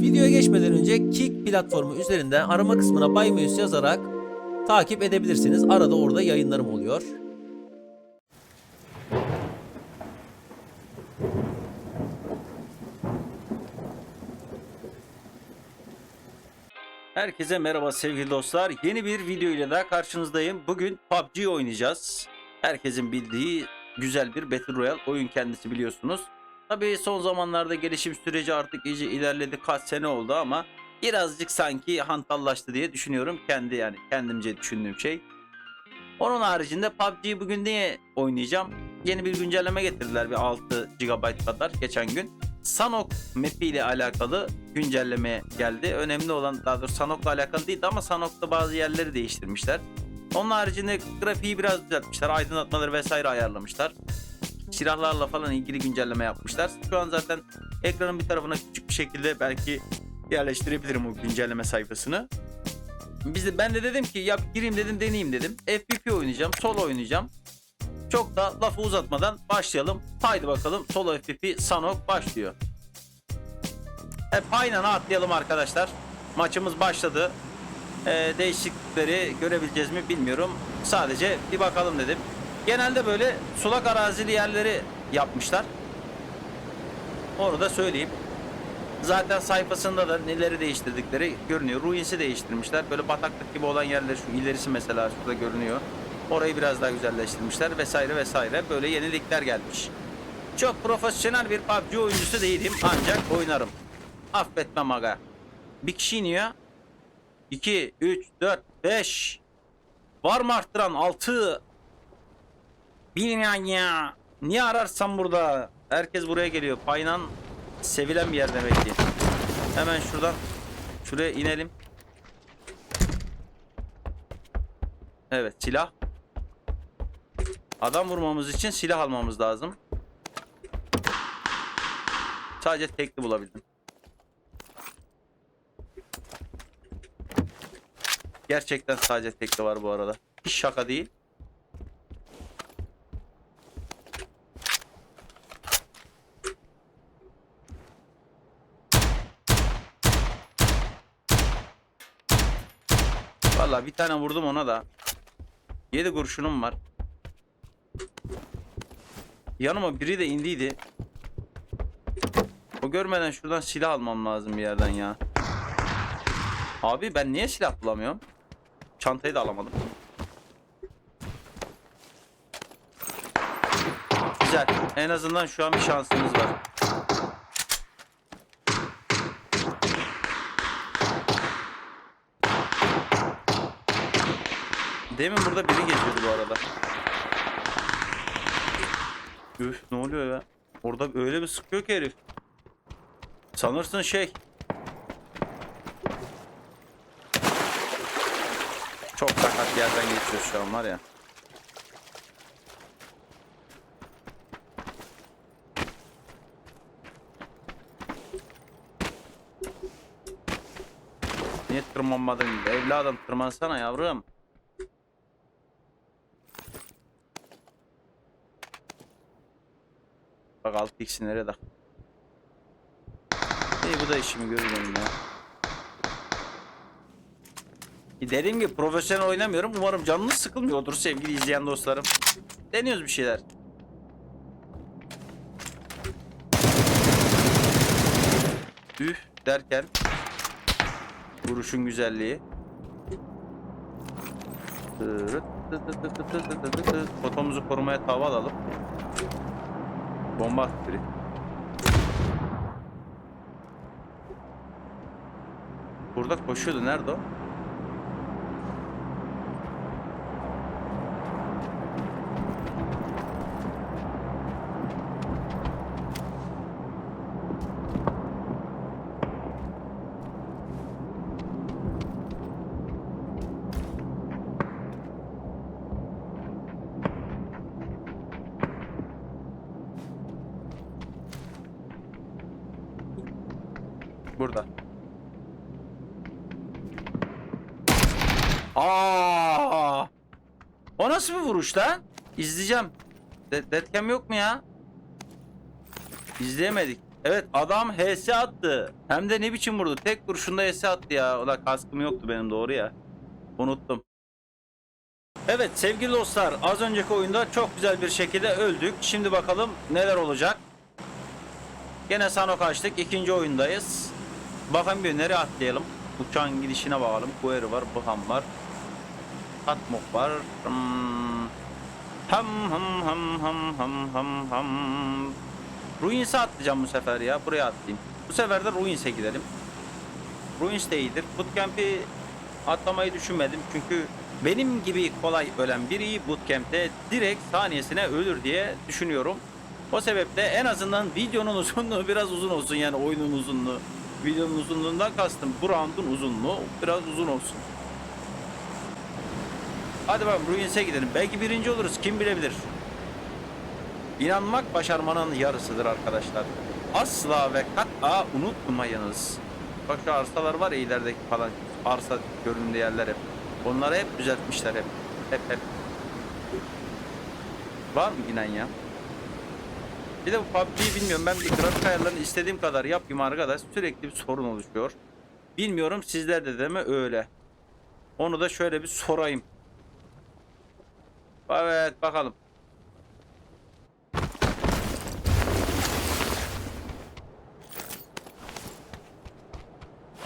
Videoya geçmeden önce Kick platformu üzerinden arama kısmına Bay Muse yazarak takip edebilirsiniz. Arada orada yayınlarım oluyor. Herkese merhaba sevgili dostlar. Yeni bir video ile daha karşınızdayım. Bugün PUBG oynayacağız. Herkesin bildiği güzel bir Battle Royale oyun kendisi biliyorsunuz. Tabii son zamanlarda gelişim süreci artık iyice ilerledi. Kaç sene oldu ama birazcık sanki hantallaştı diye düşünüyorum. Kendi yani kendimce düşündüğüm şey. Onun haricinde PUBG'yi bugün niye oynayacağım? Yeni bir güncelleme getirdiler bir 6 GB kadar geçen gün. Sanok map ile alakalı güncelleme geldi. Önemli olan daha doğrusu Sanok'la alakalı değildi ama Sanok'ta bazı yerleri değiştirmişler. Onun haricinde grafiği biraz düzeltmişler. Aydınlatmaları vesaire ayarlamışlar. Silahlarla falan ilgili güncelleme yapmışlar. Şu an zaten ekranın bir tarafına küçük bir şekilde belki yerleştirebilirim o güncelleme sayfasını. Biz de, ben de dedim ki ya gireyim dedim deneyeyim dedim. FPP oynayacağım, solo oynayacağım. Çok da lafı uzatmadan başlayalım. Haydi bakalım solo FPP Sanok başlıyor. Hep aynen atlayalım arkadaşlar. Maçımız başladı. Ee, değişiklikleri görebileceğiz mi bilmiyorum. Sadece bir bakalım dedim. Genelde böyle sulak arazili yerleri yapmışlar. Onu da söyleyeyim. Zaten sayfasında da neleri değiştirdikleri görünüyor. Ruins'i değiştirmişler. Böyle bataklık gibi olan yerleri şu ilerisi mesela şurada görünüyor. Orayı biraz daha güzelleştirmişler vesaire vesaire. Böyle yenilikler gelmiş. Çok profesyonel bir PUBG oyuncusu değilim ancak oynarım. Affetmem aga. Bir kişi iniyor. 2, 3, 4, 5. Var mı arttıran? 6. Bilmiyorum ya. Niye ararsam burada? Herkes buraya geliyor. Paynan sevilen bir yer demek ki. Hemen şuradan şuraya inelim. Evet silah. Adam vurmamız için silah almamız lazım. Sadece tekli bulabildim. Gerçekten sadece tekli var bu arada. Hiç şaka değil. Bir tane vurdum ona da. 7 kurşunum var. Yanıma biri de indiydi. O görmeden şuradan silah almam lazım bir yerden ya. Abi ben niye silah bulamıyorum? Çantayı da alamadım. Güzel. En azından şu an bir şansımız var. Demin burada biri geziyordu bu arada. Üf ne oluyor ya? Orada öyle bir sıkıyor ki herif. Sanırsın şey. Çok sakat yerden geçiyor şu an var ya. Niye tırmanmadın? Evladım tırmansana yavrum. Bak alt x'i nereye tak. İyi bu da işimi görür benim ya. Dediğim gibi profesyonel oynamıyorum. Umarım canınız sıkılmıyordur sevgili izleyen dostlarım. Deniyoruz bir şeyler. Üf derken vuruşun güzelliği. Fotomuzu korumaya tava alalım. Bomba attı biri. Burada koşuyordu. Nerede o? Burada. Aa! O nasıl bir vuruş lan? İzleyeceğim. De yok mu ya? İzleyemedik. Evet adam HS attı. Hem de ne biçim vurdu. Tek kurşunda HS attı ya. Ulan kaskım yoktu benim doğru ya. Unuttum. Evet sevgili dostlar az önceki oyunda çok güzel bir şekilde öldük. Şimdi bakalım neler olacak. Gene Sano kaçtık. İkinci oyundayız. Bakın bir nereye atlayalım. Uçağın gidişine bakalım. Kueri var, Buham var. Katmok var. Hmm. Ham ham ham ham ham ham ham. Ruins'e atlayacağım bu sefer ya. Buraya atlayayım. Bu sefer de Ruins'e gidelim. Ruins de iyidir. Bootcamp'i atlamayı düşünmedim. Çünkü benim gibi kolay ölen biri bootcamp'te direkt saniyesine ölür diye düşünüyorum. O sebeple en azından videonun uzunluğu biraz uzun olsun yani oyunun uzunluğu. Videonun uzunluğundan kastım bu round'un uzunluğu biraz uzun olsun. Hadi bakalım Ruins'e gidelim. Belki birinci oluruz kim bilebilir. İnanmak başarmanın yarısıdır arkadaşlar. Asla ve kat'a unutmayınız. Bak şu arsalar var ya ilerideki falan arsa göründüğü yerler hep. Onları hep düzeltmişler hep. Hep hep. Var mı inen ya? Bir de bu PUBG'yi bilmiyorum ben bir grafik ayarlarını istediğim kadar yapayım arkadaş sürekli bir sorun oluşuyor. Bilmiyorum sizlerde de mi öyle. Onu da şöyle bir sorayım. Evet bakalım.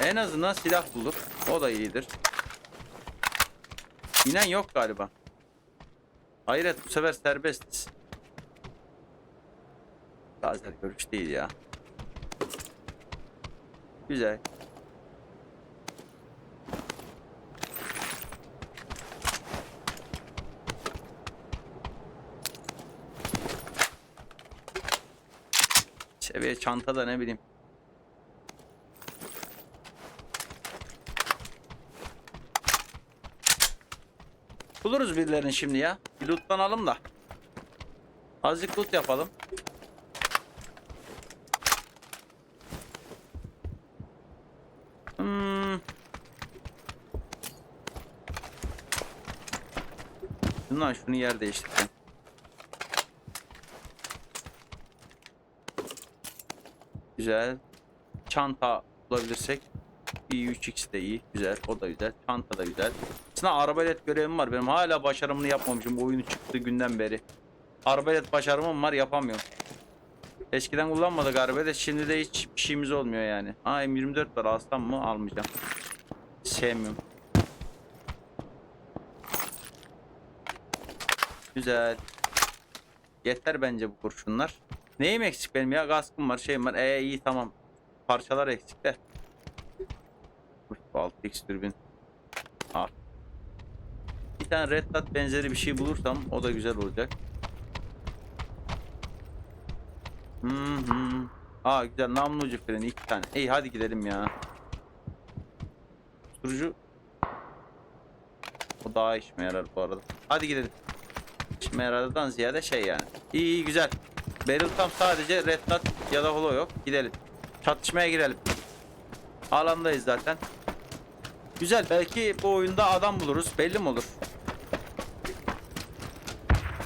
En azından silah bulduk. O da iyidir. İnen yok galiba. Hayret bu sefer serbestiz. Lazer görüş değil ya. Güzel. Seviye çanta da ne bileyim. Buluruz birilerini şimdi ya. Bir lootlanalım da. Azıcık loot yapalım. Hmm. Şundan şunu yer değiştireceğim. Güzel. Çanta bulabilirsek. iyi 3x de iyi. Güzel. O da güzel. Çanta da güzel. Aslında arbalet görevim var. Benim hala başarımını yapmamışım. Bu oyunu çıktığı günden beri. Arbalet başarımım var. Yapamıyorum. Eskiden kullanmadık arbalet. Şimdi de hiç bir şeyimiz olmuyor yani. Aa M24 var. Alsam mı? Almayacağım. Sevmiyorum. Güzel. Yeter bence bu kurşunlar. Neyim eksik benim ya? Kaskım var, şeyim var. Ee iyi tamam. Parçalar eksik de. 6x türbin. Al. Bir tane red dot benzeri bir şey bulursam o da güzel olacak. Hı hı. Aa güzel namlu ucu freni iki tane. İyi hadi gidelim ya. Susturucu. O daha işime yarar bu arada. Hadi gidelim. Yaradığından ziyade şey yani. İyi iyi güzel. Beryl tam sadece red dot ya da holo yok. Gidelim. Çatışmaya girelim. Alandayız zaten. Güzel belki bu oyunda adam buluruz. Belli mi olur?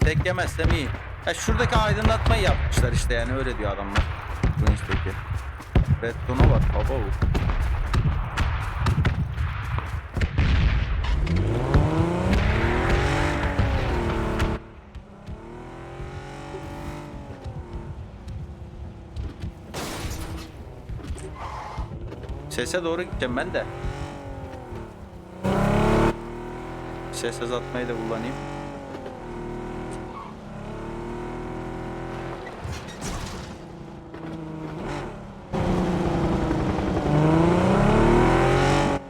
Tek yemezsem iyi. Ya şuradaki aydınlatmayı yapmışlar işte yani öyle diyor adamlar. İnstaki. Bettona bak baba bu. Sese doğru gideceğim ben de. Ses azaltmayı da kullanayım.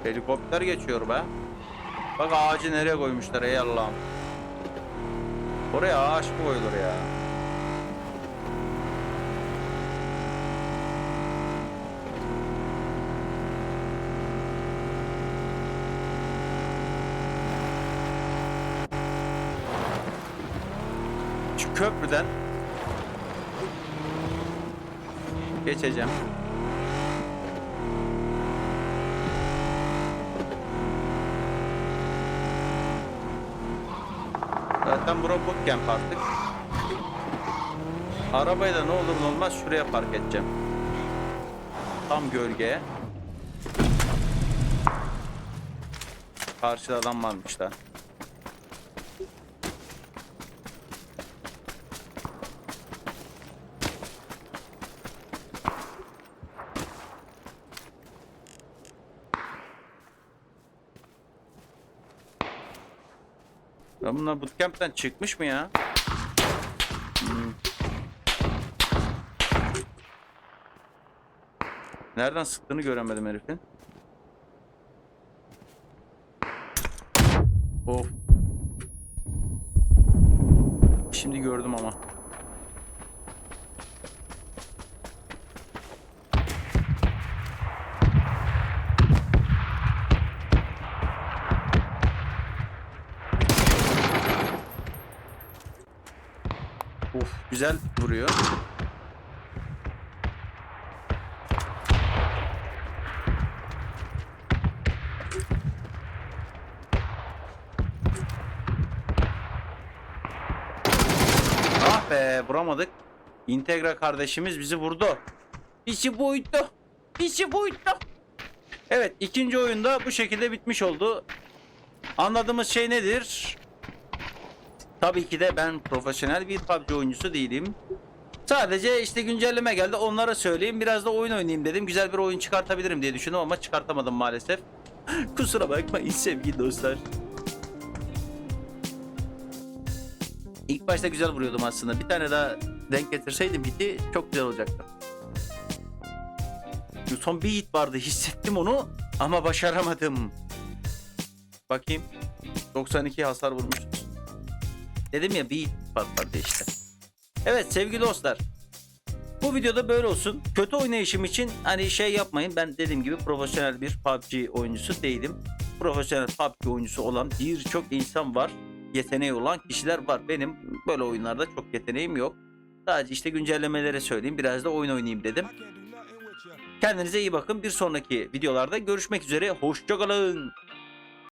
Helikopter geçiyor be. Bak ağacı nereye koymuşlar ey Allah'ım. Oraya ağaç mı koyulur ya? Şu köprüden geçeceğim. Zaten bura bootcamp artık. Arabayı da ne olur ne olmaz şuraya park edeceğim. Tam gölgeye. Karşıda adam varmış da. Ya bunlar bootcamp'ten çıkmış mı ya? Hmm. Nereden sıktığını göremedim herifin. Of. Şimdi gördüm ama. Of güzel vuruyor. Ah be vuramadık. Integra kardeşimiz bizi vurdu. İçi buydu. İçi buydu. Evet ikinci oyunda bu şekilde bitmiş oldu. Anladığımız şey nedir? Tabii ki de ben profesyonel bir PUBG oyuncusu değilim. Sadece işte güncelleme geldi onlara söyleyeyim biraz da oyun oynayayım dedim. Güzel bir oyun çıkartabilirim diye düşündüm ama çıkartamadım maalesef. Kusura bakmayın sevgili dostlar. İlk başta güzel vuruyordum aslında. Bir tane daha denk getirseydim hiti çok güzel olacaktı. Son bir hit vardı hissettim onu ama başaramadım. Bakayım. 92 hasar vurmuşuz. Dedim ya bir patladı işte. Evet sevgili dostlar. Bu videoda böyle olsun. Kötü oynayışım için hani şey yapmayın. Ben dediğim gibi profesyonel bir PUBG oyuncusu değilim. Profesyonel PUBG oyuncusu olan birçok insan var. Yeteneği olan kişiler var. Benim böyle oyunlarda çok yeteneğim yok. Sadece işte güncellemelere söyleyeyim. Biraz da oyun oynayayım dedim. Kendinize iyi bakın. Bir sonraki videolarda görüşmek üzere. Hoşçakalın.